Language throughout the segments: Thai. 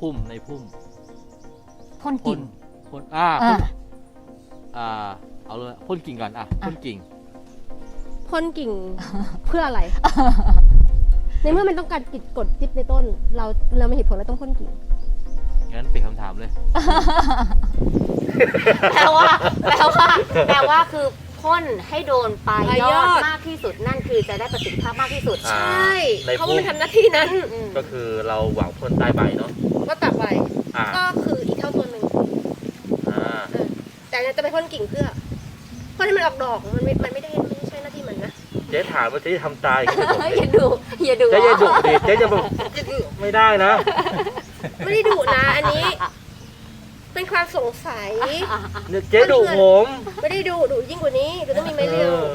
พุ่มในพุ่มพ่นพ่กิ่นงพ่นอ่าอ่าพ่นอ่าเอาเลยพ่นกิ่งก่อนอะอะพ่นกิ่งพ่นกิ่งเพื่ออะไรในเมื่อมันต้องการกิดกดจิ๊บในต้น เราเราไม่เหตุผลเราต้องพ่นกิ่งงั้นเปลี่ยนคำถามเลยแปลว่าแปลว่าแปลว่าคือพ่นให้โดนปลายปลายยยออดดมากที่สุดนั่นคือจะได้ประสิทธิภาพมากที่สุดอ่าใช่ในเพราะพุ่ว่ามมันทำหน้าที่นั้นอืมก็คือเราหวังพ่นใต้ใบเนาะ ก็ตัดไปอ่าก็คืออีกเท่าตัวหนึ่งอ่าเออแต่เนี่ยจะไปพ่นกิ่งเพื่อพ่นให้มันออกดอกมันไม่มันไม่ได้ไม่ใช่หน้าที่มันนะเจ๊ถามว่าเจ๊ทำตายก็ไม่จบเฮ้ยอย่าดูอย่าดูเจ๊จะดุดิเจ๊จะแบบไม่ได้นะ ไม่ได้ดุนะอันนี้ เป็นความสงสัยเนี่ยเจ๊ดุผมไม่ได้ดุดุยิ่งกว่านี้ดูต้องมีไม้เรียวออ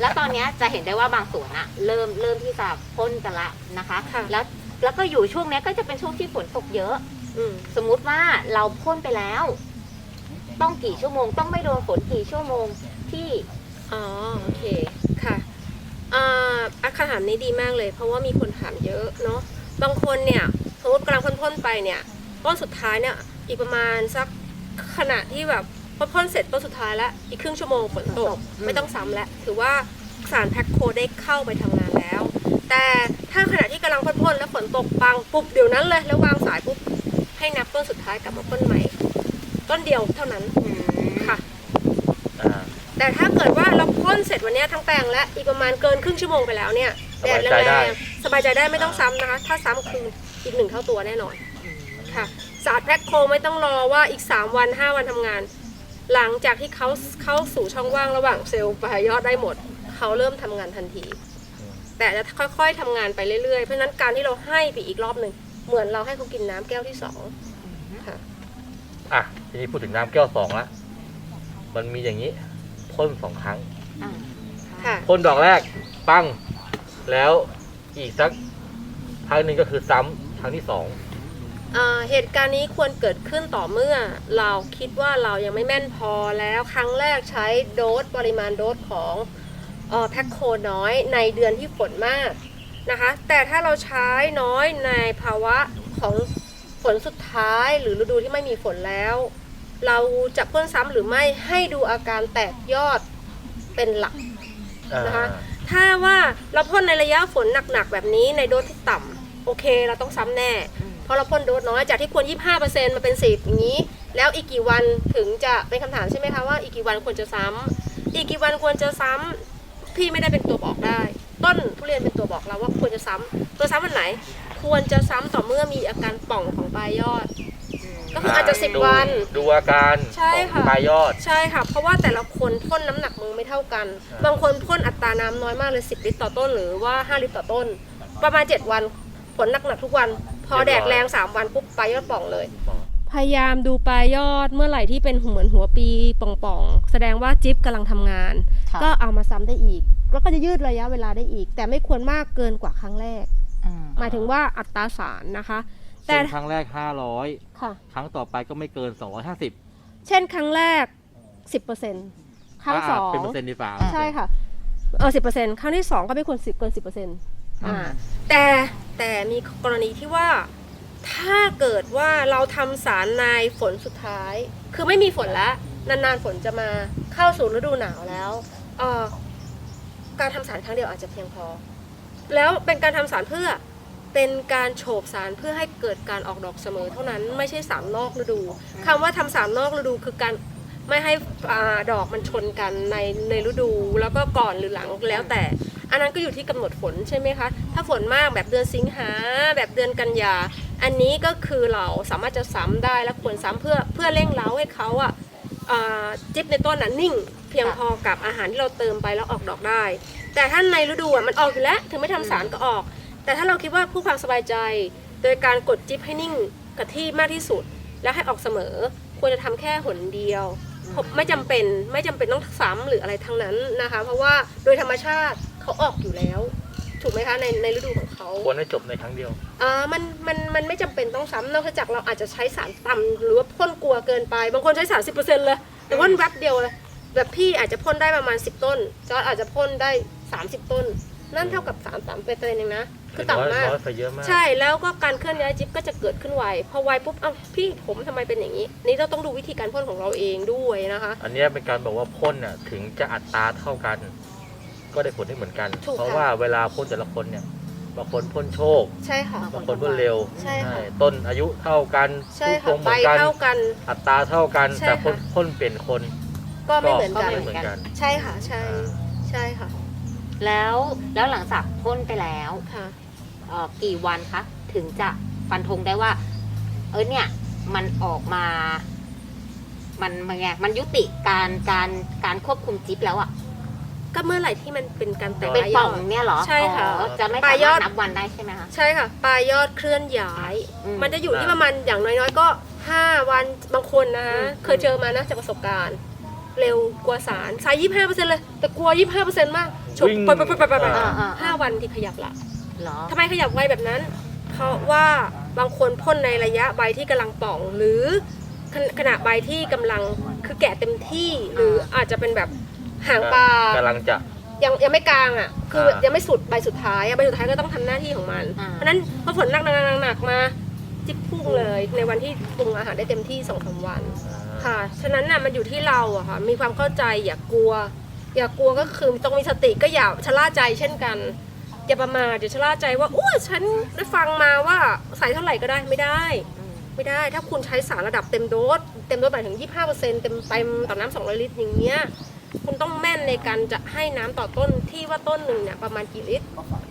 แล้วตอนเนี้ยจะเห็นได้ว่าบางสวนอะเริ่มเริ่มที่จะพ่นกันละนะคะ ค่ะ แล้ว แล้วก็อยู่ช่วงเนี้ยก็จะเป็นช่วงที่ฝนตกเยอะ อืมสมมุติว่าเราพ่นไปแล้ว ต้องกี่ชั่วโมง ต้องไม่โดนฝนกี่ชั่วโมงที่อ๋อโอเคค่ะอ่าอาคำถามนี้ดีมากเลย เพราะว่ามีคนถามเยอะเนาะบางคนเนี่ยสมมติกำลังพ่นๆไปเนี่ยต้นสุดท้ายเนี่ยอีกประมาณสักขณะที่แบบพอพ่นเสร็จต้นสุดท้ายแล้วอีกครึ่งชั่วโมงฝนตกไม่ต้องซ้ำแล้วถือว่าสารแพ็คโคได้เข้าไปทำงานแล้ว แต่ถ้าขณะที่กำลังพ่นๆแล้วฝนตกปังปุ๊บเดี๋ยวนั้นเลย แล้ววางสายปุ๊บให้นับต้นสุดท้ายกลับมาพ่นใหม่ ต้นเดียวเท่านั้นอืมค่ะอ่าแต่ถ้าเกิดว่าเราพ่นเสร็จวันเนี้ยทั้งแปลงและอีกประมาณเกินครึ่งชั่วโมงไปแล้วเนี่ยสบายใจได้แรงๆสบายใจได้ไม่ต้องซ้ำนะคะ ถ้าซ้ำคืออีกหนึ่งเท่าตัวแน่นอนค่ะสารแพ็คโคไม่ต้องรอว่าอีก 3 วัน 5 วันทำงาน หลังจากที่เขาเข้าสู่ช่องว่างระหว่างเซลล์ปลายยอดได้หมด เขาเริ่มทำงานทันที แต่จะค่อยๆทำงานไปเรื่อยๆ เพราะฉะนั้นการที่เราให้ไปอีกรอบหนึ่งเหมือนเราให้เขากินน้ำแก้วที่สองค่ะอะทีนี้พูดถึงน้ำแก้วสองละมันมีอย่างนี้พ่นสองครั้งอ่าค่ะพ่นดอกแรกปั้ง แล้วอีกสักครั้งหนึ่งก็คือซ้ำครั้งที่สองอ่าเหตุการณ์นี้ควรเกิดขึ้นต่อเมื่อ เราคิดว่าเรายังไม่แม่นพอแล้วครั้งแรกใช้โดสปริมาณโดสของเอ่อ แพ็คโคน้อยในเดือนที่ฝนมากนะคะ แต่ถ้าเราใช้น้อยในภาวะของฝนสุดท้ายหรือฤดูที่ไม่มีฝนแล้ว เราจะพ่นซ้ำหรือไม่ให้ดูอาการแตกยอดเป็นหลักอ่านะคะถ้าว่าเราพ่นในระยะฝนหนักๆแบบนี้ในโดสที่ต่ำโอเค เราต้องซ้ำแน่อืมเพราะเราพ่นโดสน้อยจากที่ควร 25%มาเป็น 10อย่างนี้ แล้วอีกกี่วันถึงจะเป็นคำถามใช่ไหมคะว่าอีกกี่วันควรจะซ้ำอีกกี่วันควรจะซ้ำ พี่ไม่ได้เป็นตัวบอกได้ ต้นทุเรียนเป็นตัวบอกเราว่าควรจะซ้ำตัวซ้ำวันไหน ควรจะซ้ำต่อเมื่อมีอาการป่องของปลายยอด ก็คืออาจจะดู10วัน ดูอาการใช่ของค่ะปลายยอด ใช่ค่ะ เพราะว่าแต่ละคนพ่นน้ำหนักมือไม่เท่ากันอ่าบางคนพ่นอัตราน้ำน้อยมากเลย 10 ลิตรต่อต้น หรือว่า 5 ลิตรต่อต้น ประมาณ 7 วันฝนหนักๆทุกวัน พอแดดแรง 3 วันปุ๊บปลายยอดป่องเลย พยายามดูปลายยอดเมื่อไหร่ที่เป็นเหมือนหัวปีป่องๆ แสดงว่าจิ๊บกำลังทำงาน ค่ะ ก็เอามาซ้ำได้อีก แล้วก็จะยืดระยะเวลาได้อีก แต่ไม่ควรมากเกินกว่าครั้งแรก อืมหมายถึงว่าอัตราสารนะคะ แต่เช่นครั้งแรก 500 ค่ะ ครั้งต่อไปก็ไม่เกิน 250เช่นครั้งแรก 10%ครั้งสองเป็นเปอร์เซ็นต์ดีฝ่าใช่ค่ะเออสิบเปอร์เซ็นต์ครั้งที่สองก็ไม่ควรสิบเกินสิบเปอร์เซ็นต์อ่าแต่แต่มีกรณีที่ว่า ถ้าเกิดว่าเราทำสารในฝนสุดท้าย คือไม่มีฝนแล้ว นานๆฝนจะมาเข้าสู่ฤดูหนาวแล้วเออการทำสารครั้งเดียวอาจจะเพียงพอ แล้วเป็นการทำสารเพื่อเป็นการโฉบสารเพื่อให้เกิดการออกดอกเสมอ เท่านั้นไม่ใช่สารนอกฤดูคำว่าทำสารนอกฤดูคือการไม่ให้อดอกมันชนกันในในฤดูแล้วก็ก่อนหรือหลังแล้วแต่ อันนั้นก็อยู่ที่กำหนดฝนใช่ไหมคะ ถ้าฝนมากแบบเดือนสิงหาแบบเดือนกันยา อันนี้ก็คือเราสามารถจะซ้ำได้และควรซ้ำเพื่อเพื่อเร่งเล้าให้เขาอะอ่าจิ๊บในต้นน่ะนิ่ง เพียงพอกับอาหารที่เราเติมไปแล้วออกดอกได้ แต่ถ้าในฤดูอะมันออกอยู่แล้ว ถึงไม่ทำสารก็ออก แต่ถ้าเราคิดว่าผู้ความสบายใจ โดยการกดจิ๊บให้นิ่งกับที่มากที่สุด แล้วให้ออกเสมอ ควรจะทำแค่หนเดียวไม่จำเป็นไม่จำเป็นต้องซ้ำหรืออะไรทั้งนั้นนะคะ เพราะว่าโดยธรรมชาติเขาออกอยู่แล้ว ถูกไหมคะในในฤดูของเขาควรให้จบในครั้งเดียวอ่ามันมันมันไม่จำเป็นต้องซ้ำนอกจากเราอาจจะใช้สารต่ำหรือว่าพ่นกลัวเกินไป บางคนใช้สารสิบเปอร์เซ็นต์เลยแต่พ่นแวบเดียวเลยแบบพี่อาจจะพ่นได้ประมาณ10ต้นจอร์ดอาจจะพ่นได้30ต้น นั่นเท่ากับ3 3เปอร์เซ็นต์เองนะคือน้อยต่ำมาก น้อยไปเยอะมาก ใช่แล้วก็การเคลื่อนย้ายจิ๊บก็จะเกิดขึ้นไวพอไวปุ๊บเอ้าพี่ผมทำไมเป็นอย่างนี้ นี่เราต้องดูวิธีการพ่นของเราเองด้วยนะคะ อันเนี้ยเป็นการบอกว่าพ่นน่ะถึงจะอัตราเท่ากัน ก็ได้ผลที่เหมือนกัน ถูกเพราะค่ะว่าเวลาพ่นแต่ละคนเนี่ยบางคนพ่นโชคใช่ค่ะ บางคนพ่นเร็วใช่ค่ะ ต้นอายุเท่ากันใช่รูปทค่ะรงเหใบมือนกัน เท่ากัน อัตราเท่ากันใช่แต่พ่นค่ะพ่นเปลี่ยนคนก็ไม่เหมือนกันไม่เหมือนกัน ใช่ค่ะ ใช่ อ่า ใช่ค่ะ แล้วแล้วหลังจากพ่นไปแล้วค่ะ เอ่อกี่วันคะถึงจะฟันธงได้ว่า เออเนี่ยมันออกมา มันมันไงมันยุติการการการควบคุมจิ๊บแล้วอะ ก็เมื่อไหร่ที่มันเป็นการแตกเป็นรายปยล่อองดเนี่ยเหรอใช่ค่ะอ๋อจะไม่ปลาสายยอมารด ถนับวันได้ใช่ไหมคะ ใช่ค่ะปลายยอดเคลื่อนย้าย อืมมันจะอยู่ที่ประมาณอย่างน้อยๆก็ 5 วันบางคนนะอืม เคยเจอมานะจากประสบการณ์ เร็วกว่าสารสาย25%เลย แต่กลัว 25%มากฉกวิ่งไปไปไปไปไปไปอ่าอ่าห้าวันที่ขยับละเหรอทำไมขยับไวแบบนั้น เพราะว่าบางคนพ่นในระยะใบที่กำลังป่อง หรือขณขณะใบที่กำลังคือแก่เต็มที่หรืออาจจะเป็นแบบ หางปลากำลังจะยังยังไม่กลางอะ คืออ่ายัยังไม่สุดใบสุดท้ายอะใบสุดท้ายก็ต้องทำหน้าที่ของมันอ่าเพราะฉะนั้นพอฝนหนักหนักหนักหนักมาจิ๊บพุ่งเลย ในวันที่ปรุงอาหารได้เต็มที่สองสามวัน ค่ะ ฉะนั้นน่ะมันอยู่ที่เราอะค่ะ มีความเข้าใจอย่ากลัว อย่ากลัวก็คือต้องมีสติก็อย่าชะล่าใจเช่นกัน อย่าประมาทอย่าชะล่าใจว่าอุ้ยฉันได้ฟังมาว่าใส่เท่าไหร่ก็ได้ไม่ได้อืมไม่ได้ ถ้าคุณใช้สารระดับเต็มโดส เต็มโดสหมายถึง 25%เต็มเต็มต่อน้ำ200 ลิตรอย่างเงี้ย คุณต้องแม่นในการจะให้น้ำต่อต้นที่ว่าต้นหนึ่งเนี่ยประมาณกี่ลิตร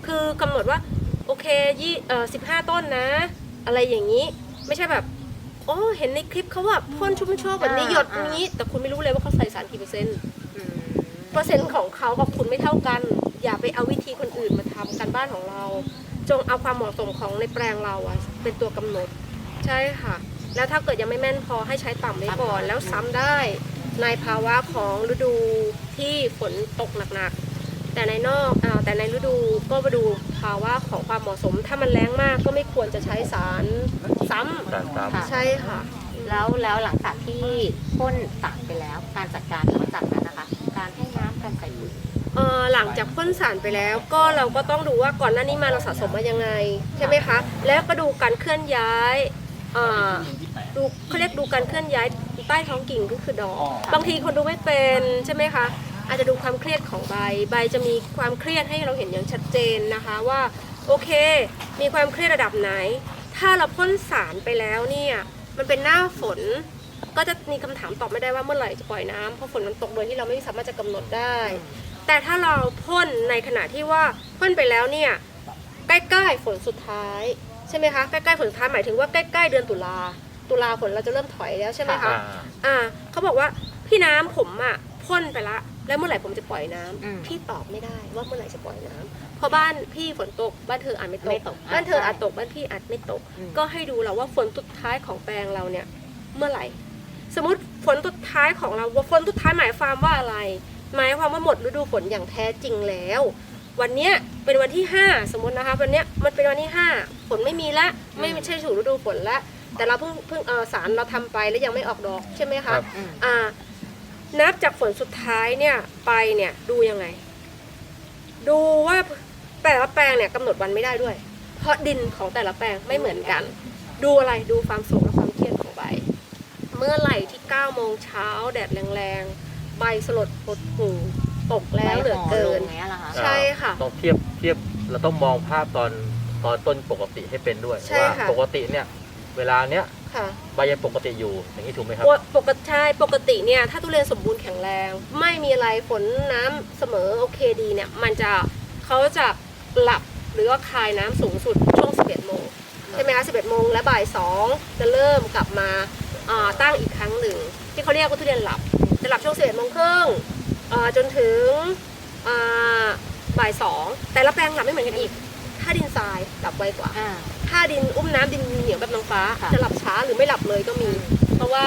คือกำหนดว่าโอเคยี่เอ่อสิบห้าต้นนะ อะไรอย่างนี้ไม่ใช่แบบโอ้เห็นในคลิปเขาว่าพ่นชุ่มโชคแบบนี้อ่าหยดอ่าอย่างนี้ แต่คุณไม่รู้เลยว่าเขาใส่สารกี่เปอร์เซ็นต์อืมเปอร์เซ็นต์ของเขากับคุณไม่เท่ากัน อย่าไปเอาวิธีคนอื่นมาทำการบ้านของเรา จงเอาความเหมาะสมของในแปลงเราอะเป็นตัวกำหนด ใช่ค่ะ แล้วถ้าเกิดยังไม่แม่นพอให้ใช้ต่ำไว้ก่อนแล้วซ้ำได้ ในภาวะของฤดูที่ฝนตกหนักๆ แต่ในนอกอาแต่ในฤดูก็มาดูภาวะของความเหมาะสม ถ้ามันแรงมากก็ไม่ควรจะใช้สารซ้สารซ้ำค่ะำใช่ค่ะ แล้วแล้วหลังจากที่พ่นสารไปแล้วการจัดการหลังจากนั้นนะคะ การให้น้ำการใส่ปุ๋ยเอ่อหลังจากพ่นสารไปแล้ว ก็เราก็ต้องดูว่าก่อนหน้านี้มาเราสะสมมายังไงใช่ไหมคะ แล้วก็ดูการเคลื่อนย้ายเอ่อดูเขาเรียกดูการเคลื่อนย้าย ใต้ท้องกิ่งก็คือดอก บางทีคนดูไม่เป็นใช่ไหมคะ อาจจะดูความเครียดของใบ ใบจะมีความเครียดให้เราเห็นอย่างชัดเจนนะคะว่าโอเค มีความเครียดระดับไหน ถ้าเราพ่นสารไปแล้วเนี่ยมันเป็นหน้าฝนก็จะมีคำถามตอบไม่ได้ว่าเมื่อไหร่จะปล่อยน้ำเพราะฝนมันตกโดยที่เราไม่สามารถจะกำหนดได้ แต่ถ้าเราพ่นในขณะที่ว่าพ่นไปแล้วเนี่ยใกล้ๆฝนสุดท้ายใช่ไหมคะใกล้ๆฝนสุดท้ายหมายถึงว่าใกล้ๆเดือนตุลา ตุลาฝนเราจะเริ่มถอยแล้วใช่ไหมคะ อ่าอ่าเขาบอกว่าพี่น้ำผมอะพ่นไปละ แล้วเมื่อไหร่ผมจะปล่อยน้ำอืมพี่ตอบไม่ได้ว่าเมื่อไหร่จะปล่อยน้ำเพราะบ้านพี่ฝนตกบ้านเธออาจไม่ตไม่กตกบ้านเธอใช่อาจตกบ้านพี่อาจไม่ตกอืมก็ให้ดูแล้วว่าฝนสุดท้ายของแปลงเราเนี่ยเมื่อไหร่ สมมติฝนสุดท้ายของเราว่าฝนสุดท้ายหมายความว่าอะไร หมายความว่าหมดฤดูฝนอย่างแท้จริงแล้ว วันเนี้ยเป็นวันที่ 5 สมมตินะคะวันเนี้ยมันเป็นวันที่5ฝนไม่มีละไม่ใช่ถูฤดูฝนละ แต่เราเพิ่งเพิ่งเออสารเราทำไปแล้วยังไม่ออกดอกใช่ไหมครัคะบอืมอ่า นับจากฝนสุดท้ายเนี่ยไปเนี่ยดูยังไง ดูว่าแต่ละแปลงเนี่ยกำหนดวันไม่ได้ด้วย เพราะดินของแต่ละแปลงไม่เหมือนกัน ดูอะไรดูความสูงและความเครียดของใบ เมื่อไหร่ที่9โมงเช้าแดดแรงๆ ใบสลดหดหูตกแล้วเหลือเกินใบห่อลงอย่างเงี้ยเหรอคะใช่ค่ะต้องเทียบเทียบเราต้องมองภาพตอนตอนต้นปกติให้เป็นด้วยใช่ว่าค่ะปกติเนี่ย เวลาเนี้ยค่ะใบยังปกติอยู่อย่างนี้ถูกไหมครับ ปกติใช่ปกติเนี่ยถ้าทุเรียนสมบูรณ์แข็งแรง ไม่มีอะไรฝนน้ำเสมอโอเคดีเนี่ยมันจะเขาจะหลับหรือว่าคายน้ำสูงสุดช่วง 11 โมงใช่ไหมคะ11 โมงและบ่าย 2 จะเริ่มกลับมาอ่าตั้งอีกครั้งหนึ่ง ที่เขาเรียกว่าทุเรียนหลับ จะหลับช่วง 11 โมงครึ่งอ่าจนถึงอ่าบ่าย 2 แต่ละแปลงหลับไม่เหมือนกันอีก ถ้าดินทรายหลับไวกว่า อ่าถ้าดินอุ้มน้ำดินเหนียวแบบนางฟ้าค่ะจะหลับช้าหรือไม่หลับเลยก็มี เพราะว่า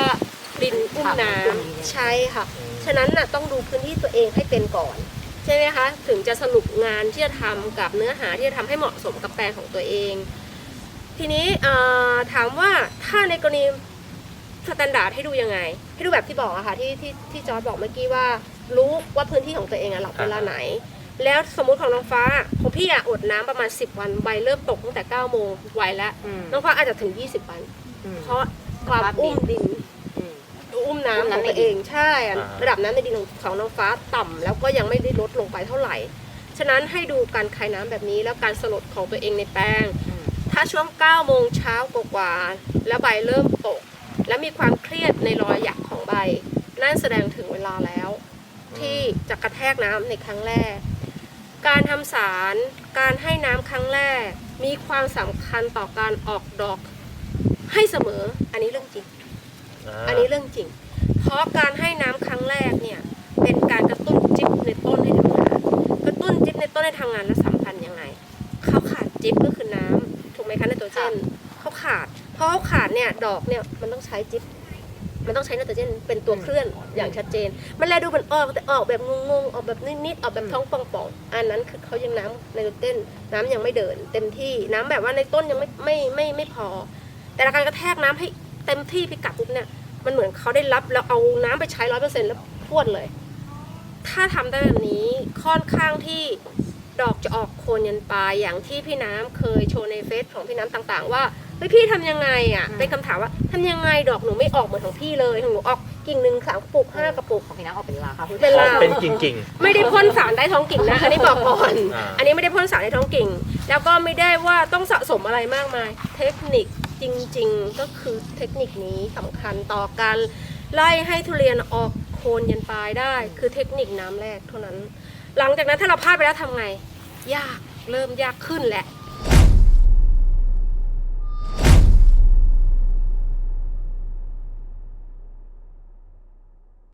ดินอุ้มน้ำค่ะใช่ค่ะอืมฉะนั้นน่ะต้องดูพื้นที่ตัวเองให้เป็นก่อนใช่ไหมคะถึงจะสรุปงานที่จะทำกับเนื้อหาที่จะทำให้เหมาะสมกับแปลงของตัวเอง ทีนี้เอ่อถามว่าถ้าในกรณีสแตนดาร์ดให้ดูยังไง ให้ดูแบบที่บอกอะค่ะที่ที่ที่จอร์ดบอกเมื่อกี้ว่ารู้ว่าพื้นที่ของตัวเองอะหลับเวลาไหน แล้วสมมุติของน้องฟ้าของพี่อะอดน้ำประมาณ 10 วันใบเริ่มตกตั้งแต่9โมงไหวแล้วอืมน้องฟ้าอาจจะถึง 20 วัน อืม เพราะความสภาพดินอุ้มดิน อืม อุ้มน้ำอุ้มของน้ำในตัวดินเองใช่อะอ่า ระดับน้ำในดินของของน้องฟ้าต่ำแล้วก็ยังไม่ได้ลดลงไปเท่าไหร่ ฉะนั้นให้ดูการคายน้ำแบบนี้แล้วการสลดของตัวเองในแปลง อืม ถ้าช่วง9โมงเช้ากว่าๆแล้วใบเริ่มตก แล้วมีความเครียดในรอยหยักของใบ นั่นแสดงถึงเวลาแล้ว ที่จะกระแทกน้ำในครั้งแรก การทำสารการให้น้ำครั้งแรก มีความสำคัญต่อการออกดอก ให้เสมออันนี้เรื่องจริงาอันนี้เรื่องจริง เพราะการให้น้ำครั้งแรกเนี่ยเป็นการกระตุ้นจิ๊บในต้นให้ทำงาน กระตุ้นจิ๊บในต้นให้ทำงานและสำคัญยังไงเขาขาดจิ๊บก็คือน้ำถูกไหมคะไนโตรเจนเขาขาดเพราะเขาขาดเนี่ยดอกเนี่ยมันต้องใช้จิ๊บ มันต้องใช้ไนโตรเจนเป็นตัวเคลื่อนอย่างชัดเจน มันแลดูเหมือนออกแต่ออกแบบงงๆออกแบบนิดๆออกแบบท้องป่องๆอันนั้นคือเขายังน้ำไนโตรเจนน้ำยังไม่เดิน เต็มที่น้ำแบบว่าในต้นยังไม่ไม่ไม่ไม่พอ แต่การกระแทกน้ำให้เต็มที่พิกัดปุ๊บเนี่ยมันเหมือนเขาได้รับแล้วเอาน้ำไปใช้ร้อยเปอร์เซ็นต์แล้วพวดเลย ถ้าทำได้แบบนี้ค่อนข้างที่ดอกจะออกโคนยันปลายอย่างที่พี่น้ำเคยโชว์ในเฟซของพี่น้ำต่างๆ ว่า เฮ้ยพี่ทำยังไงอะอืมเป็นคำถามว่าทำยังไงดอกหนูไม่ออกเหมือนของพี่เลยของหนูออกกิ่งหนึ่งสามกระปุกห้ากระปุก ของพี่น้ำออกเป็นลาค่ะ เป็นลา เป็นจริง ไม่ได้พ่นสารได้ท้องกิ่งนะ อันนี้บอกก่อน อ่า อันนี้ไม่ได้พ่นสารในท้องกิ่ง แล้วก็ไม่ได้ว่าต้องสะสมอะไรมากมาย เทคนิคจริง ๆ ก็คือเทคนิคนี้สำคัญต่อการไล่ให้ทุเรียนออกโคนยันปลายได้ คือเทคนิคน้ำแรกเท่านั้น หลังจากนั้นถ้าเราพลาดไปแล้วทำไง ยากเริ่มยากขึ้นแหละ